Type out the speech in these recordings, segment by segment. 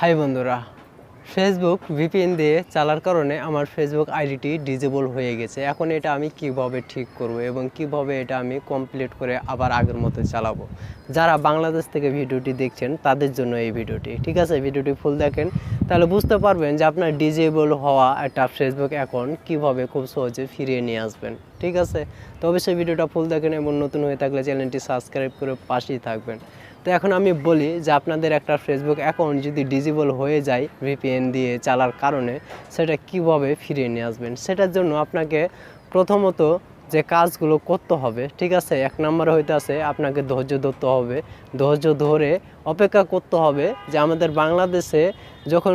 High বন্ধুরা Facebook VPN দিয়ে চালার কারণে আমার ফেসবুক আইডিটি ডিজেবল হয়ে গেছে। এখন এটা আমি কীভাবে ঠিক করব এবং কীভাবে এটা আমি কমপ্লিট করে আবার আগের মতো চালাবো? যারা বাংলাদেশ থেকে ভিডিওটি দেখছেন, তাদের জন্য এই ভিডিওটি। ঠিক আছে, ভিডিওটি ফুল দেখেন, তাহলে বুঝতে পারবেন যে আপনার ডিজেবল হওয়া একটা ফেসবুক অ্যাকাউন্ট কীভাবে খুব সহজে ফিরিয়ে নিয়ে আসবেন। ঠিক আছে তো অবশ্যই ভিডিওটা ফুল দেখেন এবং নতুন হয়ে থাকলে চ্যানেলটি সাবস্ক্রাইব করে পাশেই থাকবেন। তো এখন আমি বলি যে আপনাদের একটা ফেসবুক অ্যাকাউন্ট যদি ডিজেবল হয়ে যায় ভিপিএন দিয়ে চালার কারণে, সেটা কীভাবে ফিরিয়ে নিয়ে আসবেন? সেটার জন্য আপনাকে প্রথমত যে কাজগুলো করতে হবে, ঠিক আছে? এক নম্বরে হইতে আছে আপনাকে ধৈর্য ধরতে হবে। ধৈর্য ধরে অপেক্ষা করতে হবে যে আমাদের বাংলাদেশে যখন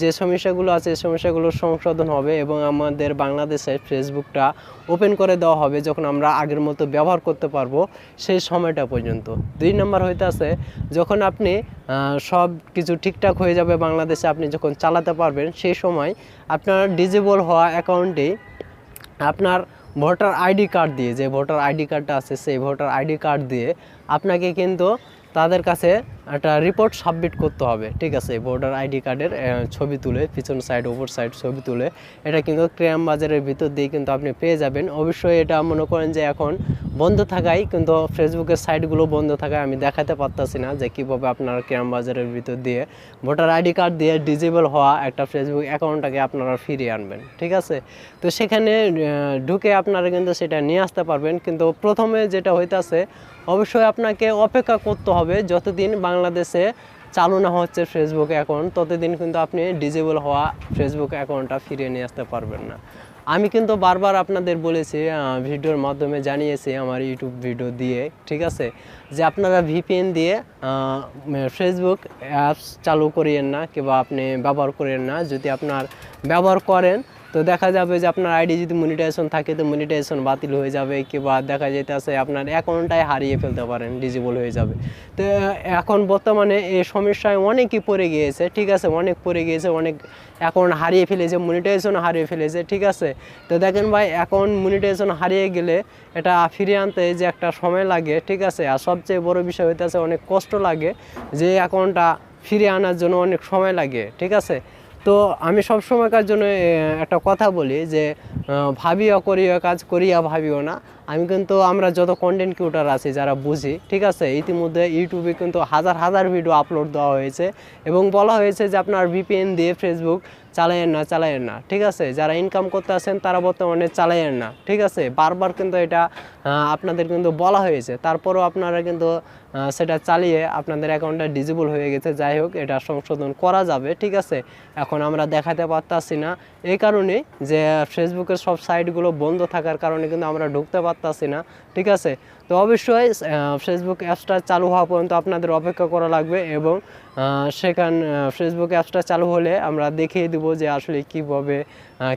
যে সমস্যাগুলো আছে সেই সমস্যাগুলো সংশোধন হবে এবং আমাদের বাংলাদেশে ফেসবুকটা ওপেন করে দেওয়া হবে যখন আমরা আগের মতো ব্যবহার করতে পারব সেই সময়টা পর্যন্ত। দুই নম্বর হইতে আছে যখন আপনি সব কিছু ঠিকঠাক হয়ে যাবে বাংলাদেশে, আপনি যখন চালাতে পারবেন সেই সময় আপনার ডিজেবল হওয়া অ্যাকাউন্টে আপনার ভোটার আইডি কার্ড দিয়ে, যে ভোটার আইডি কার্ডটা আছে, সেই ভোটার আইডি কার্ড দিয়ে আপনাকে কিন্তু তাদের কাছে একটা রিপোর্ট সাবমিট করতে হবে, ঠিক আছে? ভোটার আইডি কার্ডের ছবি তুলে, পিছন সাইড ওপর সাইড ছবি তুলে। এটা কিন্তু ক্র্যাম বাজারের ভিতর দিয়ে কিন্তু আপনি পেয়ে যাবেন। অবশ্যই এটা মনে করেন যে এখন বন্ধ থাকায় কিন্তু ফেসবুকের সাইটগুলো বন্ধ থাকায় আমি দেখাতে পারতাছি না যে কীভাবে আপনারা ক্র্যাম বাজারের ভিতর দিয়ে ভোটার আইডি কার্ড দিয়ে ডিজেবল হওয়া একটা ফেসবুক অ্যাকাউন্টটাকে আপনারা ফিরিয়ে আনবেন, ঠিক আছে? তো সেখানে ঢুকে আপনারা কিন্তু সেটা নিয়ে আসতে পারবেন। কিন্তু প্রথমে যেটা হইতাছে, অবশ্যই আপনাকে অপেক্ষা করতে হবে যতদিন বাংলাদেশে চালু না হচ্ছে ফেসবুক অ্যাকাউন্ট ততদিন কিন্তু আপনি ডিজেবল হওয়া ফেসবুক অ্যাকাউন্টটা ফিরিয়ে নিয়ে আসতে পারবেন না। আমি কিন্তু বারবার আপনাদের বলেছি ভিডিওর মাধ্যমে জানিয়েছি আমার ইউটিউব ভিডিও দিয়ে, ঠিক আছে? যে আপনারা ভিপিএন দিয়ে ফেসবুক অ্যাপস চালু করিয়েন না, কিংবা আপনি ব্যবহার করেন না। যদি আপনার ব্যবহার করেন তো দেখা যাবে যে আপনার আইডি যদি মনিটাইজেশন থাকে, তো মনিটাইজেশন বাতিল হয়ে যাবে, কিংবা দেখা যেতেছে আপনার অ্যাকাউন্টটাই হারিয়ে ফেলতে পারেন ডিজেবল হয়ে যাবে। তো এখন বর্তমানে এই সমস্যায় অনেকই পড়ে গিয়েছে, ঠিক আছে? অনেক পড়ে গিয়েছে, অনেক অ্যাকাউন্ট হারিয়ে ফেলেছে মনিটাইজেশন হারিয়ে ফেলেছে, ঠিক আছে? তো দেখেন ভাই অ্যাকাউন্ট মনিটাইজেশন হারিয়ে গেলে এটা ফিরিয়ে আনতে যে একটা সময় লাগে, ঠিক আছে? আর সবচেয়ে বড় বিষয় হইতেছে, অনেক কষ্ট লাগে যে অ্যাকাউন্টটা ফিরিয়ে আনার জন্য অনেক সময় লাগে, ঠিক আছে? তো আমি সব সময়কার জন্য একটা কথা বলি যে ভাবিও করিও, কাজ করিয়া ভাবিও না। আমি কিন্তু, আমরা যত কন্টেন্ট কিউটার আছি, যারা বুঝি, ঠিক আছে? ইতিমধ্যে ইউটিউবে কিন্তু হাজার হাজার ভিডিও আপলোড দেওয়া হয়েছে এবং বলা হয়েছে যে, আপনার ভিপিএন দিয়ে ফেসবুক চালায়েন না চালায়েন না, ঠিক আছে? যারা ইনকাম করতে আছেন, তারা বর্তমানে চালায়েন না, ঠিক আছে? বারবার কিন্তু এটা আপনাদের কিন্তু বলা হয়েছে। তারপরেও আপনারা কিন্তু সেটা চালিয়ে আপনাদের অ্যাকাউন্টটা ডিজেবল হয়ে গেছে। যাই হোক, এটা সংশোধন করা যাবে, ঠিক আছে? এখন আমরা দেখাতে পারতাছি না। এই কারণে যে ফেসবুকের সব সাইটগুলো বন্ধ থাকার কারণে কিন্তু আমরা ঢুকতে পারতাছি না, ঠিক আছে? তো অবশ্যই ফেসবুক অ্যাপসটা চালু হওয়া পর্যন্ত আপনাদের অপেক্ষা করা লাগবে এবং সেখান ফেসবুক অ্যাপসটা চালু হলে আমরা দেখিয়ে দেবো যে আসলে কীভাবে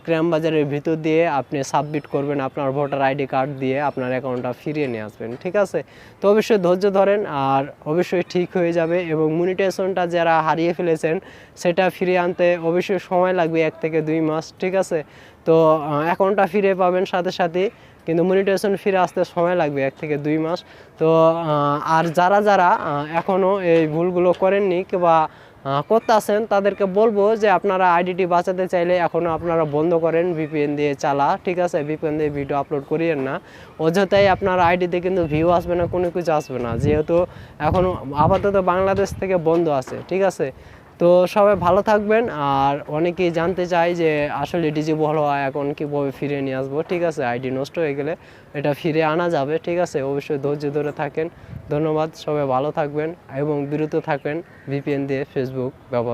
ক্র্যাম বাজারের ভিতর দিয়ে আপনি সাবমিট করবেন আপনার ভোটার আইডি কার্ড দিয়ে আপনার অ্যাকাউন্টটা ফিরিয়ে নিয়ে আসবেন ঠিক আছে? তো অবশ্যই ধৈর্য ধরেন আর অবশ্যই ঠিক হয়ে যাবে এবং মনিটাইজেশনটা যারা হারিয়ে ফেলেছেন সেটা ফিরিয়ে আনতে অবশ্যই সময় লাগবে এক থেকে দুই মাস ঠিক আছে? তো অ্যাকাউন্টটা ফিরে পাবেন সাথে সাথে কিন্তু মনিটাইজেশন ফিরে আসতে সময় লাগবে এক থেকে দুই মাস। তো আর যারা যারা এখনও এই ভুলগুলো করেননি আহ, করতে আসেন তাদেরকে বলব যে আপনারা আইডিটি বাঁচাতে চাইলে এখনও আপনারা বন্ধ করেন ভিপিএন দিয়ে চালা। ঠিক আছে ভিপিএন দিয়ে ভিডিও আপলোড করিয়েন না। অযথাই আপনার আইডিতে কিন্তু ভিউ আসবে না, কোনো কিছু আসবে না। যেহেতু এখন আপাতত বাংলাদেশ থেকে বন্ধ আছে, ঠিক আছে? তো সবাই ভালো থাকবেন। আর অনেকেই জানতে চাই যে আসলে ডিজিবল হওয়া এখন কীভাবে ফিরে নিয়ে আসব, ঠিক আছে? আইডি নষ্ট হয়ে গেলে এটা ফিরে আনা যাবে, ঠিক আছে? অবশ্যই ধৈর্য ধরে থাকেন। ধন্যবাদ, সবাই ভালো থাকবেন এবং বিরত থাকবেন ভিপিএন দিয়ে ফেসবুক ব্যবহার